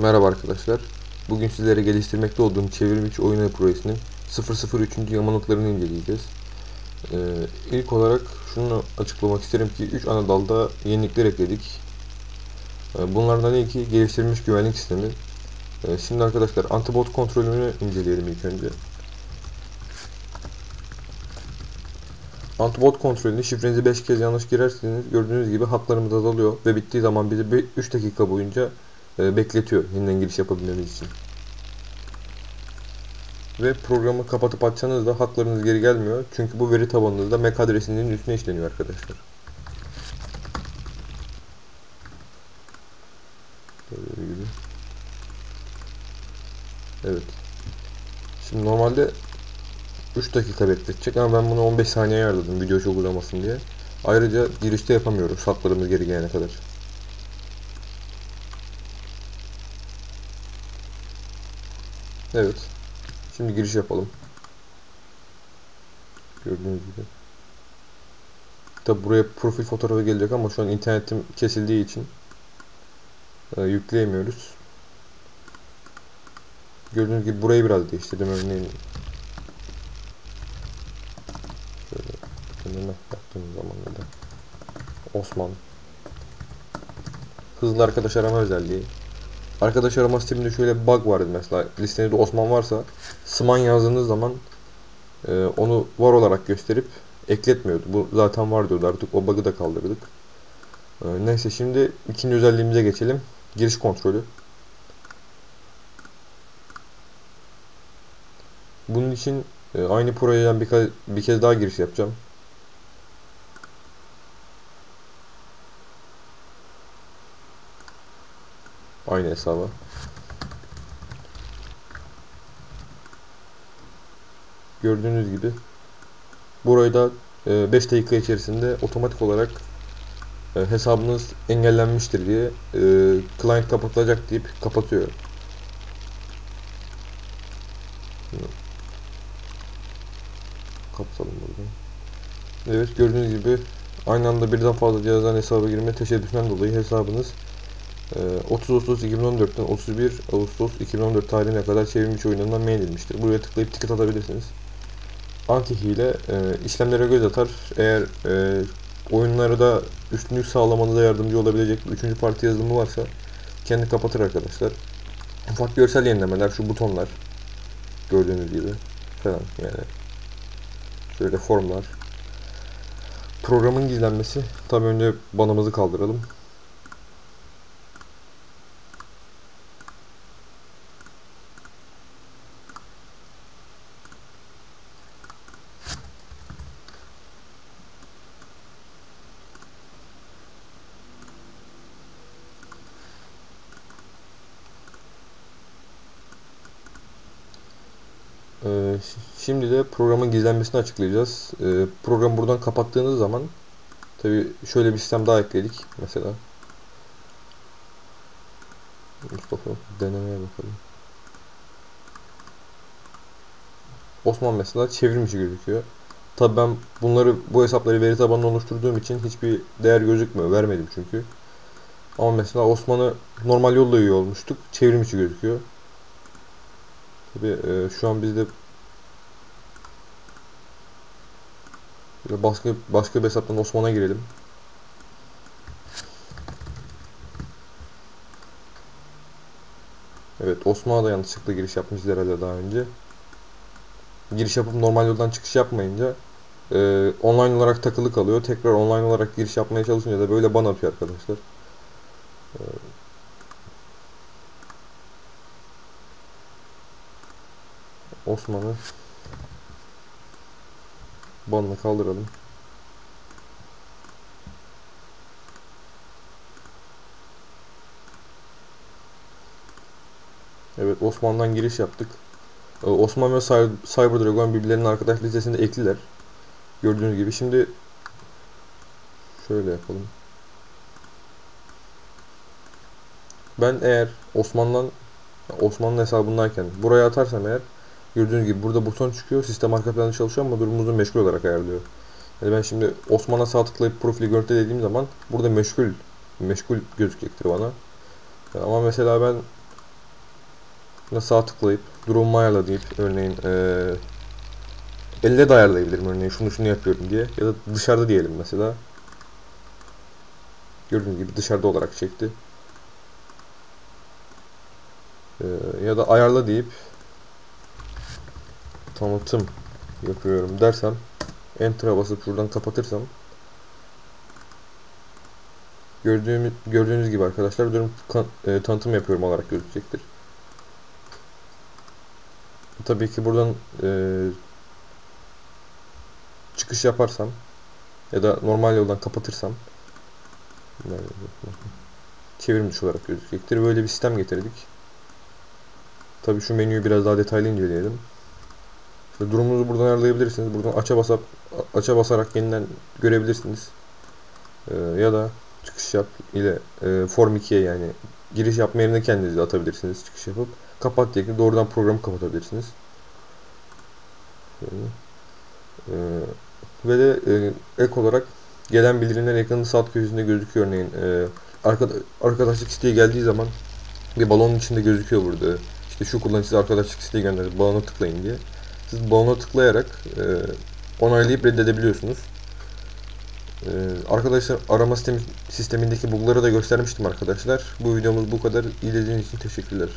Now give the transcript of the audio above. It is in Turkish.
Merhaba arkadaşlar. Bugün sizlere geliştirmekte olduğum çevrimiçi oyunu projesinin 003. yamalıklarını inceleyeceğiz. Ee, ilk olarak şunu açıklamak isterim ki 3 ana dalda yenilikler ekledik. Ee, bunlardan ilki geliştirilmiş güvenlik sistemi. Ee, şimdi arkadaşlar antibot kontrolünü inceleyelim ilk önce. Antibot kontrolünde şifrenizi 5 kez yanlış girerseniz gördüğünüz gibi hatlarımız azalıyor ve bittiği zaman bizi 3 dakika boyunca e, bekletiyor yeniden giriş yapabilmemiz için. Ve programı kapatıp açsanız haklarınız geri gelmiyor. Çünkü bu veri tabanınızda MAC adresinin üstüne işleniyor arkadaşlar. Evet. Şimdi normalde 3 dakika bekletecek ama ben bunu 15 saniye ayarladım video çok uzamasın diye. Ayrıca girişte yapamıyoruz hatlarımız geri gelene kadar. Evet. Şimdi giriş yapalım. Gördüğünüz gibi. Tabi buraya profil fotoğrafı gelecek ama şu an internetim kesildiği için e, yükleyemiyoruz. Gördüğünüz gibi burayı biraz değiştirdim örneğin. Şöyle önüne yaptığım zaman da Osman hızlı arkadaş arama özelliği Arkadaş arama sisteminde şöyle bir bug vardı mesela. Listenizde Osman varsa Sman yazdığınız zaman e, onu var olarak gösterip ekletmiyordu. Bu zaten var diyordu artık o bug'ı da kaldırdık. E, neyse şimdi ikinci özelliğimize geçelim. Giriş kontrolü. Bunun için e, aynı projeden bir, bir kez daha giriş yapacağım. Aynı hesaba. Gördüğünüz gibi burayı da 5 e, dakika içerisinde otomatik olarak e, hesabınız engellenmiştir diye e, client kapatılacak deyip kapatıyor. Kapatalım buradan. Evet gördüğünüz gibi aynı anda birden fazla cihazdan hesaba girme teşebbüsünden dolayı hesabınız 30 Ağustos 2014'ten 31 Ağustos 2014 tarihine kadar çevrilmiş oyunlarından men edilmiştir. Buraya tıklayıp ticket atabilirsiniz. Anti hile e, işlemlere göz atar. Eğer e, oyunları da üstünlük sağlamanıza yardımcı olabilecek bir üçüncü parti yazılımı varsa kendi kapatır arkadaşlar. Ufak görsel yenilemeler, şu butonlar gördüğünüz gibi falan yani şöyle formlar. Programın gizlenmesi. Tabi önce banımızı kaldıralım. Ee, şimdi de programın gizlenmesini açıklayacağız. Ee, programı buradan kapattığınız zaman tabi şöyle bir sistem daha ekledik mesela. Mustafa denemeye bakalım. Osman mesela çevrimçi gözüküyor. Tabi ben bunları bu hesapları veri tabanına oluşturduğum için hiçbir değer gözükmüyor. Vermedim çünkü. Ama mesela Osman'ı normal yolla üye olmuştuk. Çevrimçi gözüküyor. Tabi e, şu an bizde başka başka bir hesaptan Osman'a girelim. Evet Osman'a da yanlışlıkla giriş yapmışız herhalde daha önce. Giriş yapıp normal yoldan çıkış yapmayınca e, online olarak takılı kalıyor. Tekrar online olarak giriş yapmaya çalışınca da böyle ban atıyor arkadaşlar. E, Osman'ı banla kaldıralım. Evet Osman'dan giriş yaptık. Ee, Osman ve Cyber Dragon birbirlerinin arkadaş listesinde ekliler. Gördüğünüz gibi. Şimdi şöyle yapalım. Ben eğer Osman'dan Osman'ın hesabındayken buraya atarsam eğer Gördüğünüz gibi burada buton çıkıyor. Sistem arka planda çalışıyor ama durumumuzu meşgul olarak ayarlıyor. Yani ben şimdi Osman'a sağ tıklayıp profili görüntü dediğim zaman burada meşgul meşgul gözükecektir bana. Ama mesela ben Buna sağ tıklayıp durumu ayarla deyip örneğin eee elle de ayarlayabilirim örneğin şunu şunu yapıyorum diye ya da dışarıda diyelim mesela. Gördüğünüz gibi dışarıda olarak çekti. Eee, ya da ayarla deyip tanıtım yapıyorum dersem Enter'a basıp şuradan kapatırsam gördüğümüz gördüğünüz gibi arkadaşlar durum kan- e, tanıtım yapıyorum olarak gözükecektir. Tabii ki buradan e, çıkış yaparsam ya da normal yoldan kapatırsam çevrim dışı olarak gözükecektir. Böyle bir sistem getirdik. Tabii şu menüyü biraz daha detaylı inceleyelim. İşte durumunuzu buradan ayarlayabilirsiniz. Buradan aça basap aça basarak yeniden görebilirsiniz. Ee, ya da çıkış yap ile e, form 2'ye yani giriş yapma yerine kendiniz de atabilirsiniz çıkış yapıp kapat diye doğrudan programı kapatabilirsiniz. Yani, e, ve de e, ek olarak gelen bildirimler ekranın sağ köşesinde gözüküyor örneğin e, arkada, arkadaşlık isteği geldiği zaman bir balonun içinde gözüküyor burada. İşte şu kullanıcı arkadaşlık isteği gönderdi. Balona tıklayın diye. Siz balona tıklayarak e, onaylayıp reddedebiliyorsunuz. E, arkadaşlar arama sistemi, sistemindeki bug'ları da göstermiştim arkadaşlar. Bu videomuz bu kadar. İzlediğiniz için teşekkürler.